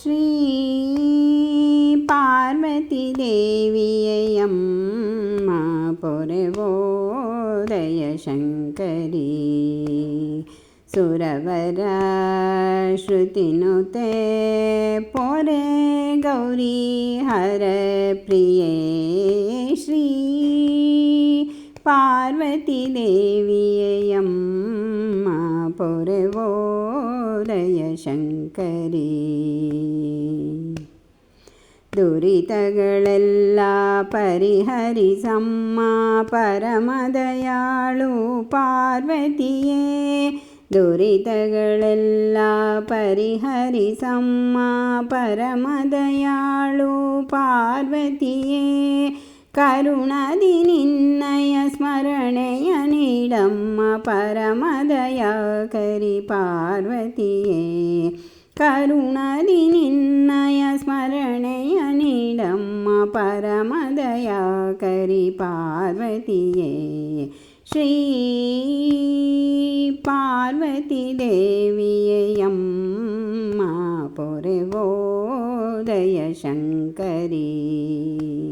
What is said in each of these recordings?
ശ്രീ പാർവതി ദേവിയമ്മ പൊരവോദയ ശങ്കരി. സുരവര ശ്രുതിനുത്തെ പോരെ ഗൗരി ഹരപ്രിയേ ശ്രീ പാർവതി ദേവിയമ്മ പൊരവോദയ மௌலய ಶಂಕರಿ ದುರಿತಗಳೆಲ್ಲ ಪರಿಹರಿಸಮ್ಮ ಪರಮದಯಾಳು ಪಾರ್ವತಿಯೇ ದುರಿತಗಳೆಲ್ಲ ಪರಿಹರಿಸಮ್ಮ ಪರಮದಯಾಳು ಪಾರ್ವತಿಯೇ നിന്നയ സ്മരണയ നീടമ്മ പരമദയാകരി പാർവതിയേ. കരുണതി നിന്നയ സ്മരണയ നീടമ്മ പരമദയാകരി പാർവതിയേ. ശ്രീ പാർവതി ദേവിയമ്മ പൊരവോദയ ശങ്കരി.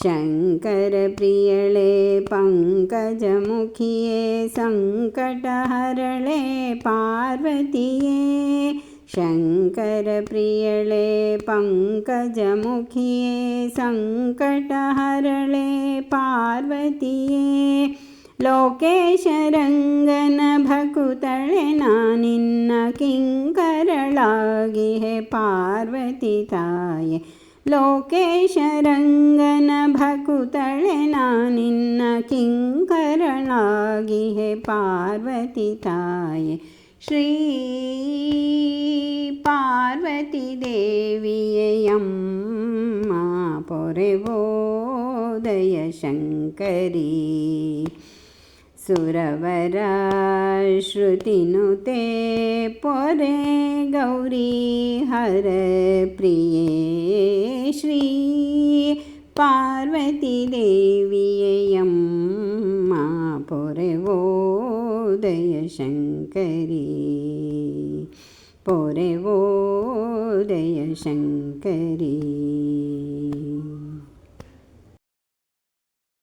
शङ्करप्रियळे पङ्कजमुखिये सङ्कटहरळे पार्वतीये। शङ्करप्रियळे पङ्कजमुखिये सङ्कटहरले पार्वये लोकेशरङ्गनभकुतले नानि किङ्करलागिहे पार्वतीताय लोकेशरङ्गनभकुतलेनानिन्न किङ्करणागिः पार्वतीथाय श्रीपार्वतीदेवीयं मापोरि वोदय शङ्करी। सुरवराश्रुतिनुते परे गौरी हर प्रिये। ശ്രീ പാർവതി ദേവിയമ്മ പൊരവോദയ ശങ്കരി പൊരവോദയ ശങ്കരി